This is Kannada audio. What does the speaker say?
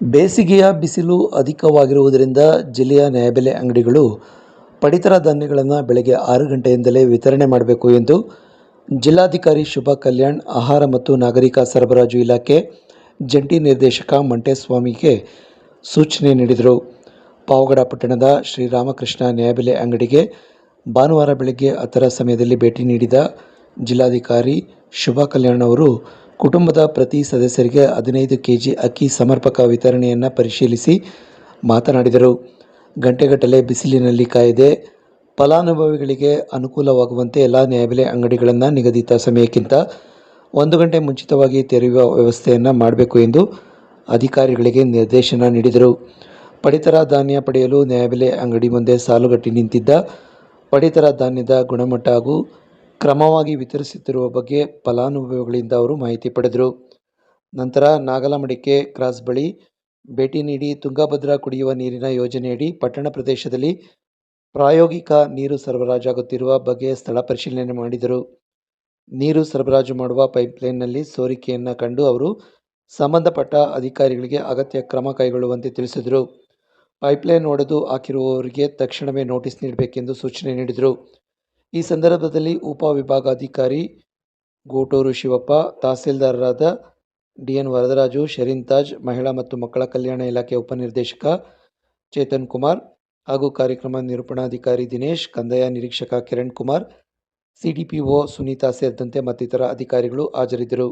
ಬೇಸಿಗೆಯ ಬಿಸಿಲು ಅಧಿಕವಾಗಿರುವುದರಿಂದ ಜಿಲ್ಲೆಯ ನ್ಯಾಯಬೆಲೆ ಅಂಗಡಿಗಳು ಪಡಿತರ ಧಾನ್ಯಗಳನ್ನು ಬೆಳಗ್ಗೆ ಆರು ಗಂಟೆಯಿಂದಲೇ ವಿತರಣೆ ಮಾಡಬೇಕು ಎಂದು ಜಿಲ್ಲಾಧಿಕಾರಿ ಶುಭಾ ಕಲ್ಯಾಣ್, ಆಹಾರ ಮತ್ತು ನಾಗರಿಕ ಸರಬರಾಜು ಇಲಾಖೆ ಜಂಟಿ ನಿರ್ದೇಶಕ ಮಂಟೇಸ್ವಾಮಿಗೆ ಸೂಚನೆ ನೀಡಿದರು. ಪಾವಗಡ ಪಟ್ಟಣದ ಶ್ರೀರಾಮಕೃಷ್ಣ ನ್ಯಾಯಬೆಲೆ ಅಂಗಡಿಗೆ ಭಾನುವಾರ ಬೆಳಗ್ಗೆ ಹತ್ತರ ಸಮಯದಲ್ಲಿ ಭೇಟಿ ನೀಡಿದ ಜಿಲ್ಲಾಧಿಕಾರಿ ಶುಭಾ ಕಲ್ಯಾಣ್ ಅವರು ಕುಟುಂಬದ ಪ್ರತಿ ಸದಸ್ಯರಿಗೆ ಹದಿನೈದು ಕೆಜಿ ಅಕ್ಕಿ ಸಮರ್ಪಕ ವಿತರಣೆಯನ್ನು ಪರಿಶೀಲಿಸಿ ಮಾತನಾಡಿದರು. ಗಂಟೆಗಟ್ಟಲೆ ಬಿಸಿಲಿನಲ್ಲಿ ಕಾಯದೆ ಫಲಾನುಭವಿಗಳಿಗೆ ಅನುಕೂಲವಾಗುವಂತೆ ಎಲ್ಲ ನ್ಯಾಯಬೆಲೆ ಅಂಗಡಿಗಳನ್ನು ನಿಗದಿತ ಸಮಯಕ್ಕಿಂತ ಒಂದು ಗಂಟೆ ಮುಂಚಿತವಾಗಿ ತೆರೆಯುವ ವ್ಯವಸ್ಥೆಯನ್ನು ಮಾಡಬೇಕು ಎಂದು ಅಧಿಕಾರಿಗಳಿಗೆ ನಿರ್ದೇಶನ ನೀಡಿದರು. ಪಡಿತರ ಧಾನ್ಯ ಪಡೆಯಲು ನ್ಯಾಯಬೆಲೆ ಅಂಗಡಿ ಮುಂದೆ ಸಾಲುಗಟ್ಟಿ ನಿಂತಿದ್ದ ಪಡಿತರ ಧಾನ್ಯದ ಗುಣಮಟ್ಟ ಹಾಗೂ ಕ್ರಮವಾಗಿ ವಿತರಿಸುತ್ತಿರುವ ಬಗ್ಗೆ ಫಲಾನುಭವಿಗಳಿಂದ ಅವರು ಮಾಹಿತಿ ಪಡೆದರು. ನಂತರ ನಾಗಲಮಡಿಕೆ ಕ್ರಾಸ್ ಬಳಿ ಭೇಟಿ ನೀಡಿ ತುಂಗಭದ್ರಾ ಕುಡಿಯುವ ನೀರಿನ ಯೋಜನೆಯಡಿ ಪಟ್ಟಣ ಪ್ರದೇಶದಲ್ಲಿ ಪ್ರಾಯೋಗಿಕ ನೀರು ಸರಬರಾಜಾಗುತ್ತಿರುವ ಬಗ್ಗೆ ಸ್ಥಳ ಪರಿಶೀಲನೆ ಮಾಡಿದರು. ನೀರು ಸರಬರಾಜು ಮಾಡುವ ಪೈಪ್ಲೈನ್ನಲ್ಲಿ ಸೋರಿಕೆಯನ್ನು ಕಂಡು ಅವರು ಸಂಬಂಧಪಟ್ಟ ಅಧಿಕಾರಿಗಳಿಗೆ ಅಗತ್ಯ ಕ್ರಮ ಕೈಗೊಳ್ಳುವಂತೆ ತಿಳಿಸಿದರು. ಪೈಪ್ಲೈನ್ ಒಡೆದು ಹಾಕಿರುವವರಿಗೆ ತಕ್ಷಣವೇ ನೋಟಿಸ್ ನೀಡಬೇಕೆಂದು ಸೂಚನೆ ನೀಡಿದರು. ಈ ಸಂದರ್ಭದಲ್ಲಿ ಉಪವಿಭಾಗಾಧಿಕಾರಿ ಗೋಟೂರು ಶಿವಪ್ಪ, ತಹಸೀಲ್ದಾರರಾದ ಡಿಎನ್ ವರದರಾಜು, ಶರೀನ್ ತಾಜ್, ಮಹಿಳಾ ಮತ್ತು ಮಕ್ಕಳ ಕಲ್ಯಾಣ ಇಲಾಖೆ ಉಪನಿರ್ದೇಶಕ ಚೇತನ್ ಕುಮಾರ್ ಹಾಗೂ ಕಾರ್ಯಕ್ರಮ ನಿರೂಪಣಾಧಿಕಾರಿ ದಿನೇಶ್, ಕಂದಾಯ ನಿರೀಕ್ಷಕ ಕಿರಣ್ ಕುಮಾರ್, ಸಿಡಿಪಿಒ ಸುನೀತಾ ಸೇರಿದಂತೆ ಮತ್ತಿತರ ಅಧಿಕಾರಿಗಳು ಹಾಜರಿದ್ದರು.